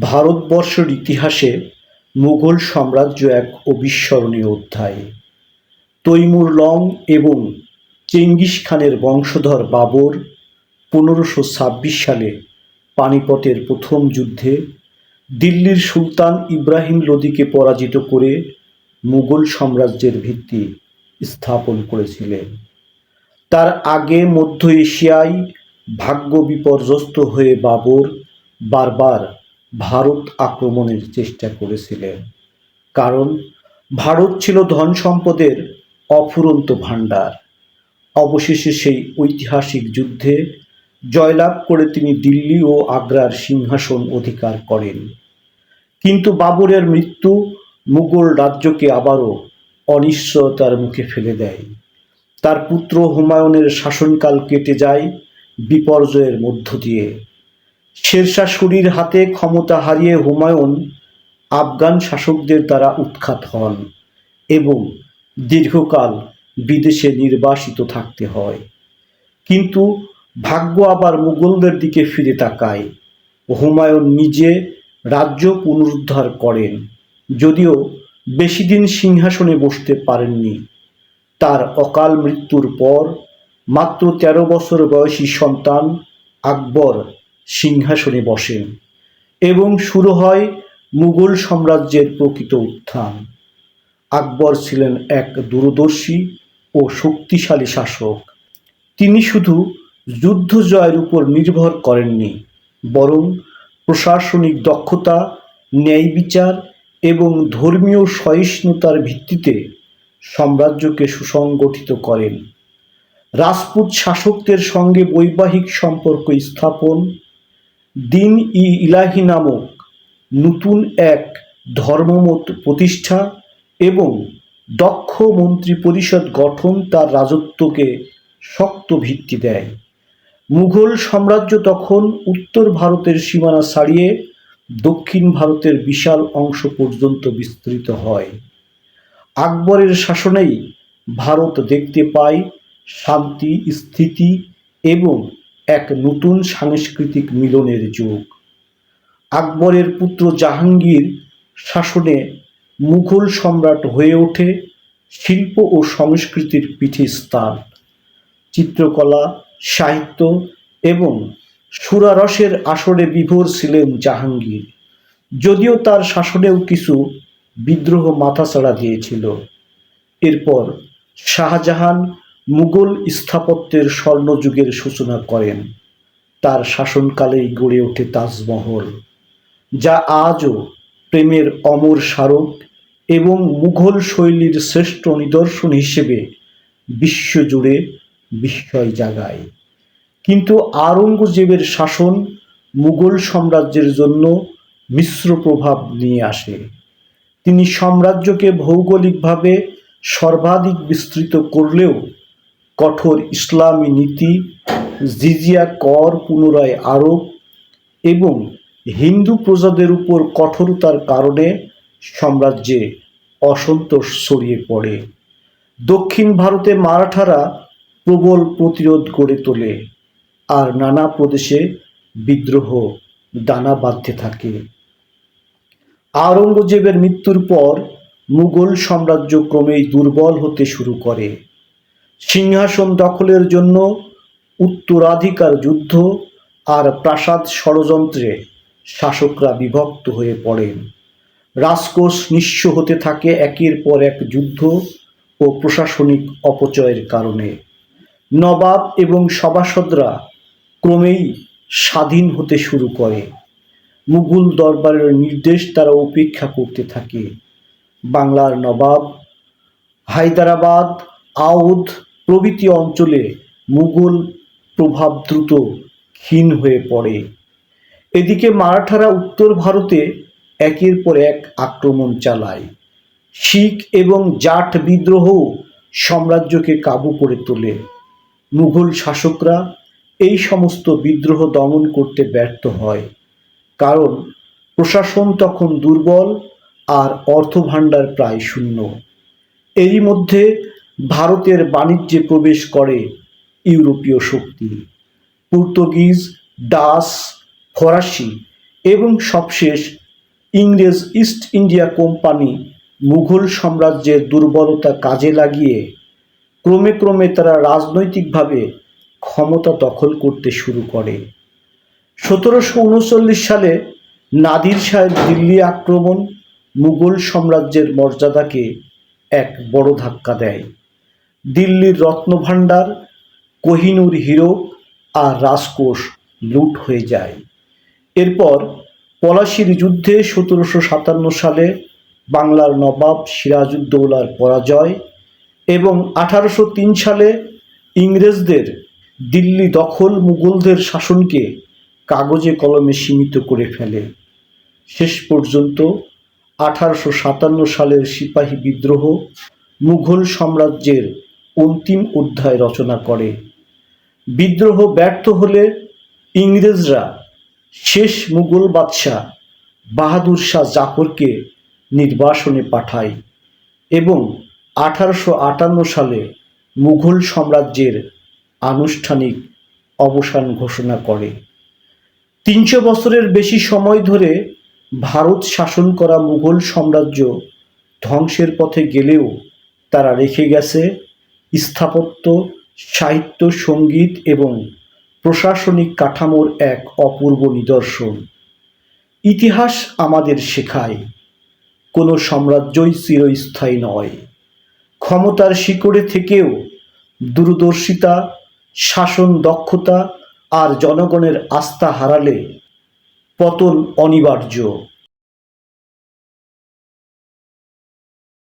ভারতবর্ষের ইতিহাসে মুঘল সাম্রাজ্য এক অবিস্মরণীয় অধ্যায়। তৈমুর লং এবং চেঙ্গিস খানের বংশধর বাবর পনেরোশো ছাব্বিশ সালে পানিপথের প্রথম যুদ্ধে দিল্লির সুলতান ইব্রাহিম লোদিকে পরাজিত করে মুঘল সাম্রাজ্যের ভিত্তি স্থাপন করেছিলেন। তার আগে মধ্য এশিয়ায় ভাগ্য বিপর্যস্ত হয়ে বাবর বারবার ভারত আক্রমণের চেষ্টা করেছিলেন। কারণ ভারত ছিল ধন সম্পদের অফুরন্ত ভাণ্ডার। অবশেষে সেই ঐতিহাসিক যুদ্ধে জয়লাভ করে তিনি দিল্লি ও আগ্রার সিংহাসন অধিকার করেন। কিন্তু বাবরের মৃত্যু মুঘল রাজ্যকে আবারও অনিশ্চয়তার মুখে ফেলে দেয়। তার পুত্র হুমায়ুনের শাসনকাল কেটে যায় বিপর্যয়ের মধ্য দিয়ে। শেরশাহ সুরির হাতে ক্ষমতা হারিয়ে হুমায়ুন আফগান শাসকদের দ্বারা উৎখাত হন এবং দীর্ঘকাল বিদেশে নির্বাসিত থাকতে হয়। কিন্তু ভাগ্য আবার মুঘলদের দিকে ফিরে তাকায়। হুমায়ুন নিজে রাজ্য পুনরুদ্ধার করেন, যদিও বেশি দিন সিংহাসনে বসতে পারেননি। তার অকাল মৃত্যুর পর মাত্র তেরো বছর বয়সী সন্তান আকবর সিংহাসনে বসেন এবং শুরু হয় মুঘল সাম্রাজ্যের প্রকৃত উত্থান। আকবর ছিলেন এক দূরদর্শী ও শক্তিশালী শাসক। তিনি শুধু যুদ্ধ জয়ের উপর নির্ভর করেননি, বরং প্রশাসনিক দক্ষতা, ন্যায় বিচার এবং ধর্মীয় সহিষ্ণুতার ভিত্তিতে সাম্রাজ্যকে সুসংগঠিত করেন। রাজপুত শাসকদের সঙ্গে বৈবাহিক সম্পর্ক স্থাপন দিন ই ইলাহি নামক নতুন এক ধর্মমত প্রতিষ্ঠা এবং দক্ষ মন্ত্রী পরিষদ গঠন তার রাজত্বকে শক্ত ভিত্তি দেয়। মুঘল সাম্রাজ্য তখন উত্তর ভারতের সীমানা ছাড়িয়ে দক্ষিণ ভারতের বিশাল অংশ পর্যন্ত বিস্তৃত হয়। আকবরের শাসনেই ভারত দেখতে পায় শান্তি, স্থিতি এবং এক নতুন সাংস্কৃতিক মিলনের যুগ। আকবরের পুত্র জাহাঙ্গীর শাসনে মুঘল সম্রাট হয়ে ওঠে শিল্প ও সংস্কৃতির পীঠস্থান। চিত্রকলা, সাহিত্য এবং সুরারসের আসরে বিভোর ছিলেন জাহাঙ্গীর। যদিও তার শাসনেও কিছু বিদ্রোহ মাথাচাড়া দিয়েছিল। এরপর শাহজাহান মুঘল স্থাপত্যের স্বর্ণযুগের সূচনা করেন। তার শাসনকালেই গড়ে ওঠে তাজমহল, যা আজও প্রেমের অমর স্মারক এবং মুঘল শৈলীর শ্রেষ্ঠ নিদর্শন হিসেবে বিশ্বজুড়ে বিস্ময় জাগায়। কিন্তু আওরঙ্গজেবের শাসন মুঘল সাম্রাজ্যের জন্য মিশ্র প্রভাব নিয়ে আসে। তিনি সাম্রাজ্যকে ভৌগোলিকভাবে সর্বাধিক বিস্তৃত করলেও কঠোর ইসলামী নীতি, জিজিয়া কর পুনরায় আরোপ এবং হিন্দু প্রজাদের উপর কঠোরতার কারণে সাম্রাজ্যে অসন্তোষ ছড়িয়ে পড়ে। দক্ষিণ ভারতে মারাঠারা প্রবল প্রতিরোধ গড়ে তোলে আর নানা প্রদেশে বিদ্রোহ দানা বাঁধতে থাকে। আওরঙ্গজেবের মৃত্যুর পর মুঘল সাম্রাজ্য ক্রমেই দুর্বল হতে শুরু করে। সিংহাসন দখলের জন্য উত্তরাধিকার যুদ্ধ আর প্রাসাদ ষড়যন্ত্রে শাসকরা বিভক্ত হয়ে পড়েন। রাজকোষ নিঃস্ব হতে থাকে একের পর এক যুদ্ধ ও প্রশাসনিক অপচয়ের কারণে। নবাব এবং সভাসদরা ক্রমেই স্বাধীন হতে শুরু করে। মুঘল দরবারের নির্দেশ তারা উপেক্ষা করতে থাকে। বাংলার নবাব, হায়দ্রাবাদ আউধ প্রভৃতি অঞ্চলে মুঘল প্রভাব দ্রুত ক্ষীণ হয়ে পড়ে। এদিকে মারাঠারা উত্তর ভারতে একের পর এক আক্রমণ চালায়। শিখ এবং জাট বিদ্রোহ সাম্রাজ্যকে কাবু করে তোলে। মুঘল শাসকরা এই সমস্ত বিদ্রোহ দমন করতে ব্যর্থ হয়, কারণ প্রশাসন তখন দুর্বল আর অর্থভাণ্ডার প্রায় শূন্য। এরই মধ্যে ভারতের বাণিজ্যে প্রবেশ করে ইউরোপীয় শক্তি। পর্তুগিজ ডাস ফরাসি এবং সবশেষ ইংরেজ ইস্ট ইন্ডিয়া কোম্পানি মুঘল সাম্রাজ্যের দুর্বলতা কাজে লাগিয়ে ক্রমে ক্রমে তারা রাজনৈতিকভাবে ক্ষমতা দখল করতে শুরু করে। সতেরোশো উনচল্লিশ সালে নাদির শাহের দিল্লি আক্রমণ মুঘল সাম্রাজ্যের মর্যাদাকে এক বড় ধাক্কা দেয়। দিল্লির রত্নভাণ্ডার, কোহিনুর হিরো আর রাজকোষ লুট হয়ে যায়। এরপর পলাশির যুদ্ধে সতেরোশো সাতান্ন সালে বাংলার নবাব সিরাজউদ্দৌলার পরাজয় এবং আঠারোশো তিন সালে ইংরেজদের দিল্লি দখল মুঘলদের শাসনকে কাগজে কলমে সীমিত করে ফেলে। শেষ পর্যন্ত আঠারোশো সাতান্ন সালের সিপাহী বিদ্রোহ মুঘল সাম্রাজ্যের অন্তিম অধ্যায় রচনা করে। বিদ্রোহ ব্যর্থ হলে ইংরেজরা শেষ মুঘল বাদশাহ বাহাদুর শাহ জাফরকে নির্বাসনে পাঠায় এবং আঠারোশো আটান্ন সালে মুঘল সাম্রাজ্যের আনুষ্ঠানিক অবসান ঘোষণা করে। তিনশো বছরের বেশি সময় ধরে ভারত শাসন করা মুঘল সাম্রাজ্য ধ্বংসের পথে গেলেও তারা রেখে গেছে। স্থাপত্য, সাহিত্য, সংগীত এবং প্রশাসনিক কাঠামোর এক অপূর্ব নিদর্শন। ইতিহাস আমাদের শেখায়, কোনো সাম্রাজ্যই চিরস্থায়ী নয়। ক্ষমতার শিকড়ে থেকেও দূরদর্শিতা, শাসন দক্ষতা আর জনগণের আস্থা হারালে পতন অনিবার্য।